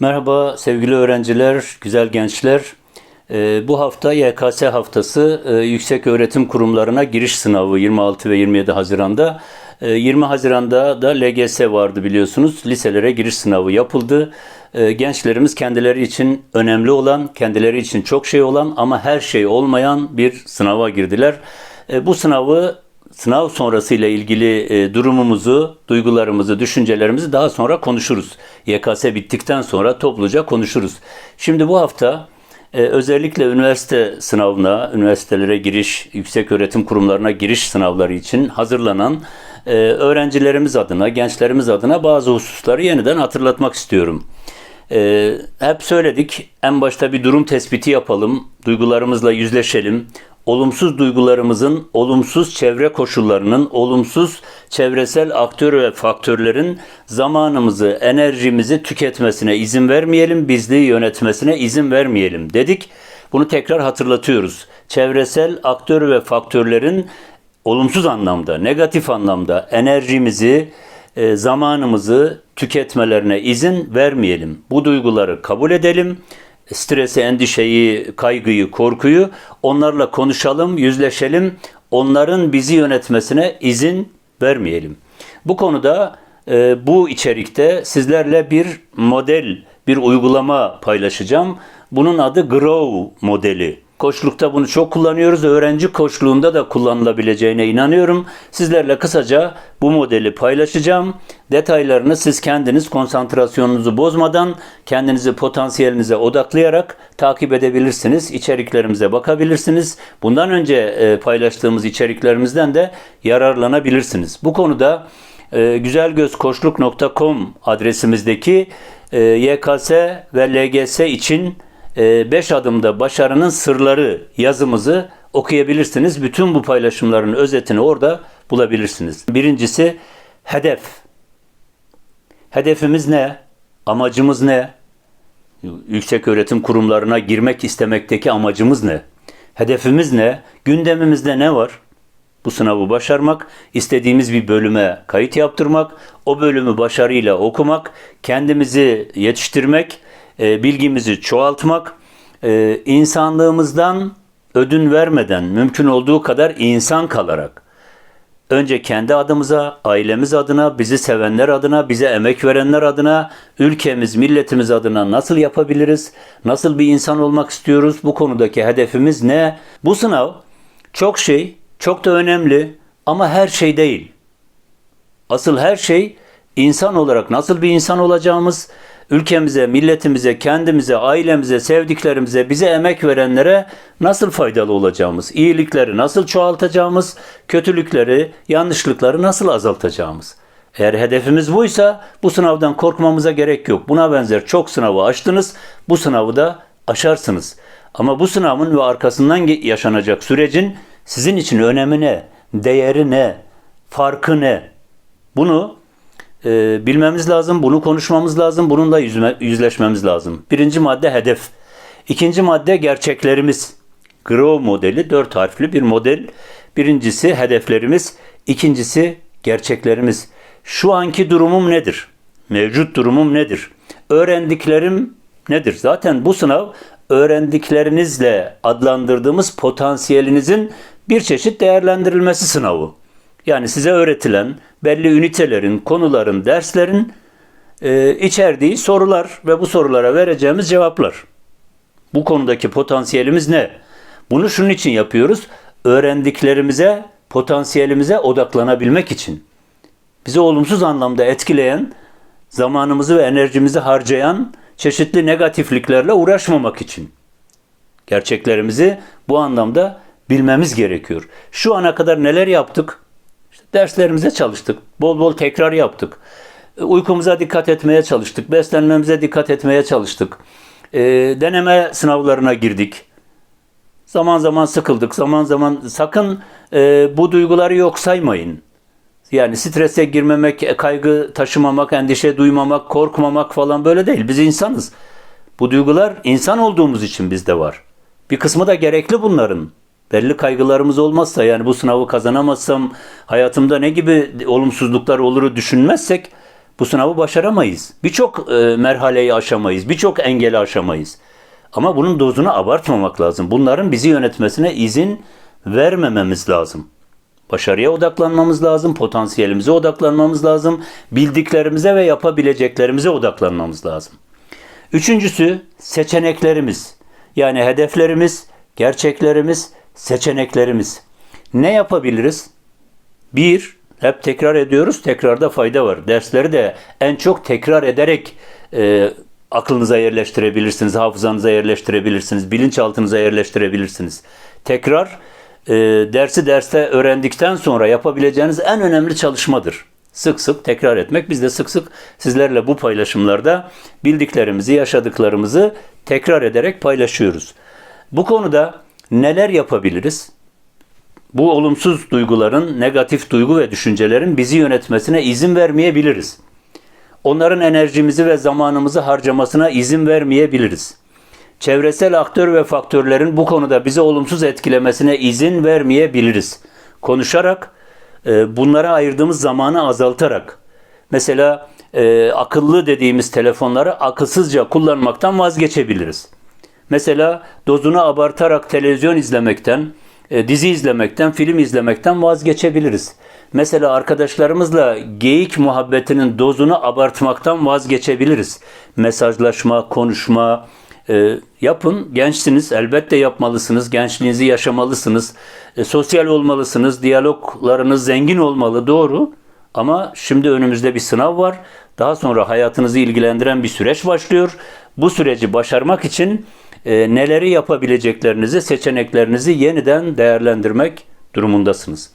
Merhaba sevgili öğrenciler, güzel gençler. Ee, bu hafta YKS haftası e, yüksek öğretim kurumlarına giriş sınavı 26 ve 27 Haziran'da. E, 20 Haziran'da da LGS vardı biliyorsunuz. Liselere giriş sınavı yapıldı. E, gençlerimiz kendileri için önemli olan, kendileri için çok şey olan ama her şey olmayan bir sınava girdiler. Bu sınavı sınav sonrası ile ilgili e, durumumuzu, duygularımızı, düşüncelerimizi daha sonra konuşuruz. YKS bittikten sonra topluca konuşuruz. Şimdi bu hafta e, özellikle üniversite sınavına, üniversitelere giriş, yüksek öğretim kurumlarına giriş sınavları için hazırlanan e, öğrencilerimiz adına, gençlerimiz adına bazı hususları yeniden hatırlatmak istiyorum. E, hep söyledik, en başta bir durum tespiti yapalım, duygularımızla yüzleşelim, olumsuz duygularımızın, olumsuz çevre koşullarının, olumsuz çevresel aktör ve faktörlerin zamanımızı, enerjimizi tüketmesine izin vermeyelim, bizliği yönetmesine izin vermeyelim dedik. Bunu tekrar hatırlatıyoruz. Çevresel aktör ve faktörlerin olumsuz anlamda, negatif anlamda enerjimizi, e, zamanımızı tüketmelerine izin vermeyelim. Bu duyguları kabul edelim stresi, endişeyi, kaygıyı, korkuyu onlarla konuşalım, yüzleşelim. Onların bizi yönetmesine izin vermeyelim. Bu konuda e, bu içerikte sizlerle bir model, bir uygulama paylaşacağım. Bunun adı Grow modeli. Koçlukta bunu çok kullanıyoruz. Öğrenci koçluğunda da kullanılabileceğine inanıyorum. Sizlerle kısaca bu modeli paylaşacağım. Detaylarını siz kendiniz konsantrasyonunuzu bozmadan kendinizi potansiyelinize odaklayarak takip edebilirsiniz. İçeriklerimize bakabilirsiniz. Bundan önce e, paylaştığımız içeriklerimizden de yararlanabilirsiniz. Bu konuda e, güzelgözkoçluk.com adresimizdeki e, YKS ve LGS için 5 adımda başarının sırları yazımızı okuyabilirsiniz. Bütün bu paylaşımların özetini orada bulabilirsiniz. Birincisi hedef. Hedefimiz ne? Amacımız ne? Yüksek öğretim kurumlarına girmek istemekteki amacımız ne? Hedefimiz ne? Gündemimizde ne var? Bu sınavı başarmak, istediğimiz bir bölüme kayıt yaptırmak, o bölümü başarıyla okumak, kendimizi yetiştirmek, e, bilgimizi çoğaltmak, e, insanlığımızdan ödün vermeden mümkün olduğu kadar insan kalarak önce kendi adımıza, ailemiz adına, bizi sevenler adına, bize emek verenler adına, ülkemiz, milletimiz adına nasıl yapabiliriz? Nasıl bir insan olmak istiyoruz? Bu konudaki hedefimiz ne? Bu sınav çok şey, çok da önemli ama her şey değil. Asıl her şey insan olarak nasıl bir insan olacağımız, ülkemize, milletimize, kendimize, ailemize, sevdiklerimize, bize emek verenlere nasıl faydalı olacağımız, iyilikleri nasıl çoğaltacağımız, kötülükleri, yanlışlıkları nasıl azaltacağımız. Eğer hedefimiz buysa bu sınavdan korkmamıza gerek yok. Buna benzer çok sınavı aştınız, bu sınavı da aşarsınız. Ama bu sınavın ve arkasından yaşanacak sürecin sizin için önemi ne, değeri ne, farkı ne? Bunu e, bilmemiz lazım, bunu konuşmamız lazım, bununla yüzme, yüzleşmemiz lazım. Birinci madde hedef. İkinci madde gerçeklerimiz. Grow modeli dört harfli bir model. Birincisi hedeflerimiz, ikincisi gerçeklerimiz. Şu anki durumum nedir? Mevcut durumum nedir? Öğrendiklerim nedir? Zaten bu sınav öğrendiklerinizle adlandırdığımız potansiyelinizin bir çeşit değerlendirilmesi sınavı. Yani size öğretilen belli ünitelerin, konuların, derslerin e, içerdiği sorular ve bu sorulara vereceğimiz cevaplar. Bu konudaki potansiyelimiz ne? Bunu şunun için yapıyoruz. Öğrendiklerimize, potansiyelimize odaklanabilmek için. Bizi olumsuz anlamda etkileyen, zamanımızı ve enerjimizi harcayan çeşitli negatifliklerle uğraşmamak için. Gerçeklerimizi bu anlamda bilmemiz gerekiyor. Şu ana kadar neler yaptık? Derslerimize çalıştık. Bol bol tekrar yaptık. E, uykumuza dikkat etmeye çalıştık. Beslenmemize dikkat etmeye çalıştık. E, deneme sınavlarına girdik. Zaman zaman sıkıldık. Zaman zaman sakın e, bu duyguları yok saymayın. Yani strese girmemek, kaygı taşımamak, endişe duymamak, korkmamak falan böyle değil. Biz insanız. Bu duygular insan olduğumuz için bizde var. Bir kısmı da gerekli bunların belli kaygılarımız olmazsa yani bu sınavı kazanamazsam hayatımda ne gibi olumsuzluklar oluru düşünmezsek bu sınavı başaramayız. Birçok e, merhaleyi aşamayız, birçok engeli aşamayız. Ama bunun dozunu abartmamak lazım. Bunların bizi yönetmesine izin vermememiz lazım. Başarıya odaklanmamız lazım, potansiyelimize odaklanmamız lazım, bildiklerimize ve yapabileceklerimize odaklanmamız lazım. Üçüncüsü seçeneklerimiz. Yani hedeflerimiz, gerçeklerimiz, seçeneklerimiz. Ne yapabiliriz? Bir, hep tekrar ediyoruz, tekrarda fayda var. Dersleri de en çok tekrar ederek e, aklınıza yerleştirebilirsiniz, hafızanıza yerleştirebilirsiniz, bilinçaltınıza yerleştirebilirsiniz. Tekrar e, dersi derste öğrendikten sonra yapabileceğiniz en önemli çalışmadır. Sık sık tekrar etmek. Biz de sık sık sizlerle bu paylaşımlarda bildiklerimizi, yaşadıklarımızı tekrar ederek paylaşıyoruz. Bu konuda neler yapabiliriz? Bu olumsuz duyguların, negatif duygu ve düşüncelerin bizi yönetmesine izin vermeyebiliriz. Onların enerjimizi ve zamanımızı harcamasına izin vermeyebiliriz. Çevresel aktör ve faktörlerin bu konuda bizi olumsuz etkilemesine izin vermeyebiliriz. Konuşarak, e, bunlara ayırdığımız zamanı azaltarak, mesela e, akıllı dediğimiz telefonları akılsızca kullanmaktan vazgeçebiliriz. Mesela dozunu abartarak televizyon izlemekten, e, dizi izlemekten, film izlemekten vazgeçebiliriz. Mesela arkadaşlarımızla geyik muhabbetinin dozunu abartmaktan vazgeçebiliriz. Mesajlaşma, konuşma, e, yapın. Gençsiniz, elbette yapmalısınız. Gençliğinizi yaşamalısınız. E, sosyal olmalısınız. Diyaloglarınız zengin olmalı, doğru. Ama şimdi önümüzde bir sınav var. Daha sonra hayatınızı ilgilendiren bir süreç başlıyor. Bu süreci başarmak için e, neleri yapabileceklerinizi, seçeneklerinizi yeniden değerlendirmek durumundasınız.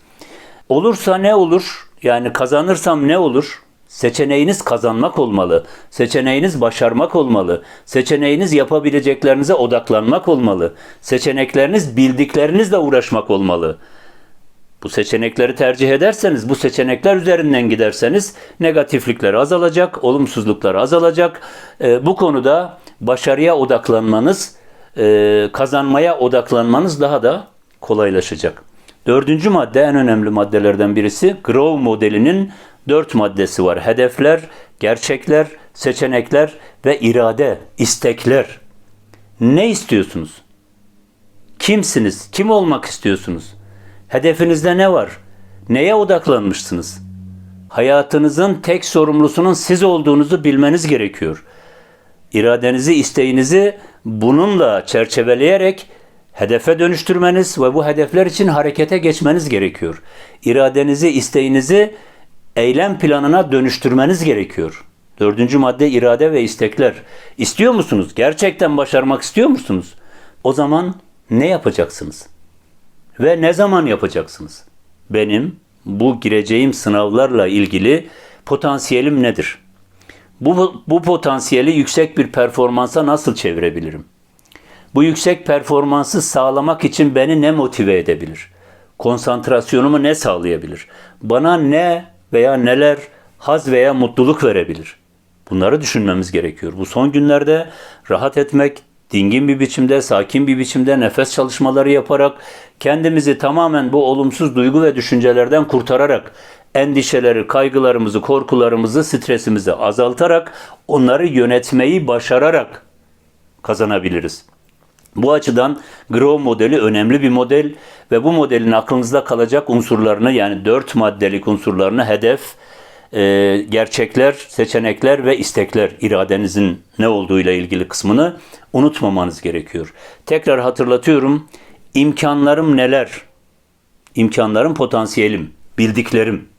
Olursa ne olur? Yani kazanırsam ne olur? Seçeneğiniz kazanmak olmalı. Seçeneğiniz başarmak olmalı. Seçeneğiniz yapabileceklerinize odaklanmak olmalı. Seçenekleriniz bildiklerinizle uğraşmak olmalı. Bu seçenekleri tercih ederseniz, bu seçenekler üzerinden giderseniz negatiflikler azalacak, olumsuzluklar azalacak. Ee, bu konuda başarıya odaklanmanız, e, kazanmaya odaklanmanız daha da kolaylaşacak. Dördüncü madde en önemli maddelerden birisi Grow modelinin dört maddesi var. Hedefler, gerçekler, seçenekler ve irade, istekler. Ne istiyorsunuz? Kimsiniz? Kim olmak istiyorsunuz? Hedefinizde ne var? Neye odaklanmışsınız? Hayatınızın tek sorumlusunun siz olduğunuzu bilmeniz gerekiyor. İradenizi, isteğinizi bununla çerçeveleyerek hedefe dönüştürmeniz ve bu hedefler için harekete geçmeniz gerekiyor. İradenizi, isteğinizi eylem planına dönüştürmeniz gerekiyor. Dördüncü madde irade ve istekler. İstiyor musunuz? Gerçekten başarmak istiyor musunuz? O zaman ne yapacaksınız? Ve ne zaman yapacaksınız? Benim bu gireceğim sınavlarla ilgili potansiyelim nedir? Bu, bu potansiyeli yüksek bir performansa nasıl çevirebilirim? Bu yüksek performansı sağlamak için beni ne motive edebilir? Konsantrasyonumu ne sağlayabilir? Bana ne veya neler haz veya mutluluk verebilir? Bunları düşünmemiz gerekiyor. Bu son günlerde rahat etmek, dingin bir biçimde, sakin bir biçimde nefes çalışmaları yaparak kendimizi tamamen bu olumsuz duygu ve düşüncelerden kurtararak endişeleri, kaygılarımızı, korkularımızı, stresimizi azaltarak onları yönetmeyi başararak kazanabiliriz. Bu açıdan Grow modeli önemli bir model ve bu modelin aklınızda kalacak unsurlarını yani dört maddelik unsurlarını hedef, e, gerçekler, seçenekler ve istekler iradenizin ne olduğuyla ilgili kısmını unutmamanız gerekiyor. Tekrar hatırlatıyorum. İmkanlarım neler? İmkanlarım, potansiyelim, bildiklerim.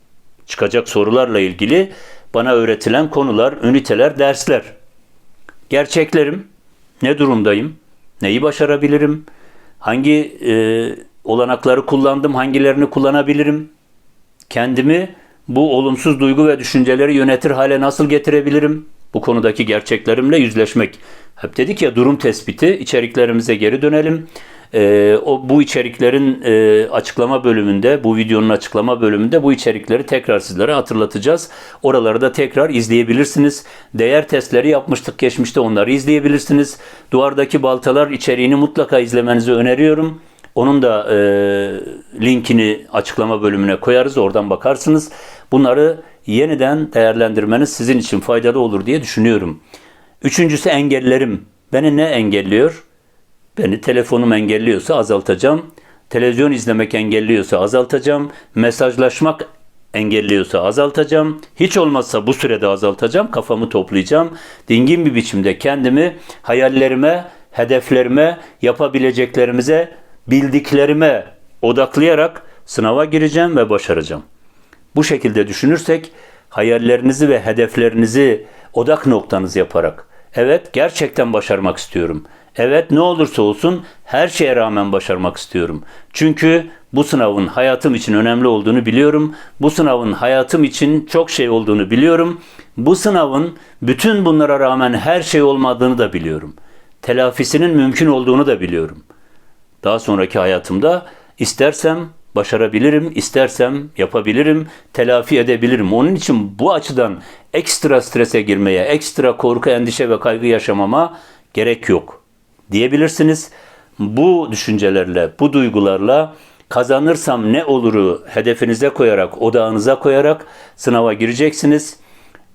Çıkacak sorularla ilgili bana öğretilen konular, üniteler, dersler. Gerçeklerim, ne durumdayım? Neyi başarabilirim? Hangi e, olanakları kullandım? Hangilerini kullanabilirim? Kendimi bu olumsuz duygu ve düşünceleri yönetir hale nasıl getirebilirim? Bu konudaki gerçeklerimle yüzleşmek. Hep dedik ya durum tespiti, içeriklerimize geri dönelim. Ee, o bu içeriklerin e, açıklama bölümünde, bu videonun açıklama bölümünde bu içerikleri tekrar sizlere hatırlatacağız. Oraları da tekrar izleyebilirsiniz. Değer testleri yapmıştık geçmişte onları izleyebilirsiniz. Duvardaki baltalar içeriğini mutlaka izlemenizi öneriyorum. Onun da e, linkini açıklama bölümüne koyarız. Oradan bakarsınız. Bunları yeniden değerlendirmeniz sizin için faydalı olur diye düşünüyorum. Üçüncüsü engellerim. Beni ne engelliyor? Beni telefonum engelliyorsa azaltacağım. Televizyon izlemek engelliyorsa azaltacağım. Mesajlaşmak engelliyorsa azaltacağım. Hiç olmazsa bu sürede azaltacağım. Kafamı toplayacağım. Dingin bir biçimde kendimi hayallerime, hedeflerime, yapabileceklerimize, bildiklerime odaklayarak sınava gireceğim ve başaracağım. Bu şekilde düşünürsek hayallerinizi ve hedeflerinizi odak noktanız yaparak evet gerçekten başarmak istiyorum. Evet ne olursa olsun her şeye rağmen başarmak istiyorum. Çünkü bu sınavın hayatım için önemli olduğunu biliyorum. Bu sınavın hayatım için çok şey olduğunu biliyorum. Bu sınavın bütün bunlara rağmen her şey olmadığını da biliyorum. Telafisinin mümkün olduğunu da biliyorum. Daha sonraki hayatımda istersem başarabilirim, istersem yapabilirim, telafi edebilirim. Onun için bu açıdan ekstra strese girmeye, ekstra korku, endişe ve kaygı yaşamama gerek yok diyebilirsiniz. Bu düşüncelerle, bu duygularla kazanırsam ne oluru hedefinize koyarak, odağınıza koyarak sınava gireceksiniz.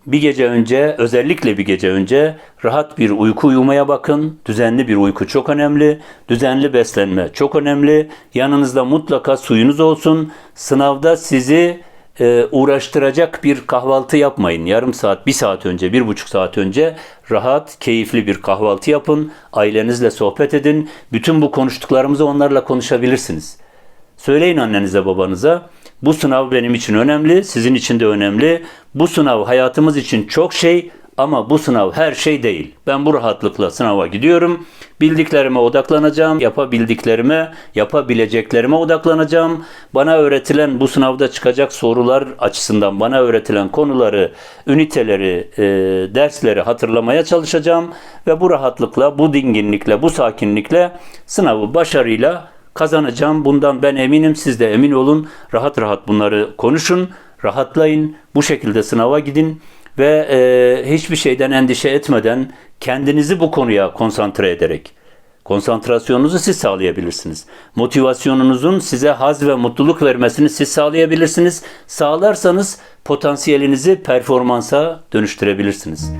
Bir gece önce, özellikle bir gece önce rahat bir uyku uyumaya bakın. Düzenli bir uyku çok önemli. Düzenli beslenme çok önemli. Yanınızda mutlaka suyunuz olsun. Sınavda sizi e, uğraştıracak bir kahvaltı yapmayın. Yarım saat, bir saat önce, bir buçuk saat önce rahat, keyifli bir kahvaltı yapın. Ailenizle sohbet edin. Bütün bu konuştuklarımızı onlarla konuşabilirsiniz. Söyleyin annenize babanıza. Bu sınav benim için önemli, sizin için de önemli. Bu sınav hayatımız için çok şey ama bu sınav her şey değil. Ben bu rahatlıkla sınava gidiyorum. Bildiklerime odaklanacağım, yapabildiklerime, yapabileceklerime odaklanacağım. Bana öğretilen bu sınavda çıkacak sorular açısından bana öğretilen konuları, üniteleri, e, dersleri hatırlamaya çalışacağım ve bu rahatlıkla, bu dinginlikle, bu sakinlikle sınavı başarıyla kazanacağım. Bundan ben eminim. Siz de emin olun. Rahat rahat bunları konuşun. Rahatlayın. Bu şekilde sınava gidin ve e, hiçbir şeyden endişe etmeden kendinizi bu konuya konsantre ederek konsantrasyonunuzu siz sağlayabilirsiniz. Motivasyonunuzun size haz ve mutluluk vermesini siz sağlayabilirsiniz. Sağlarsanız potansiyelinizi performansa dönüştürebilirsiniz.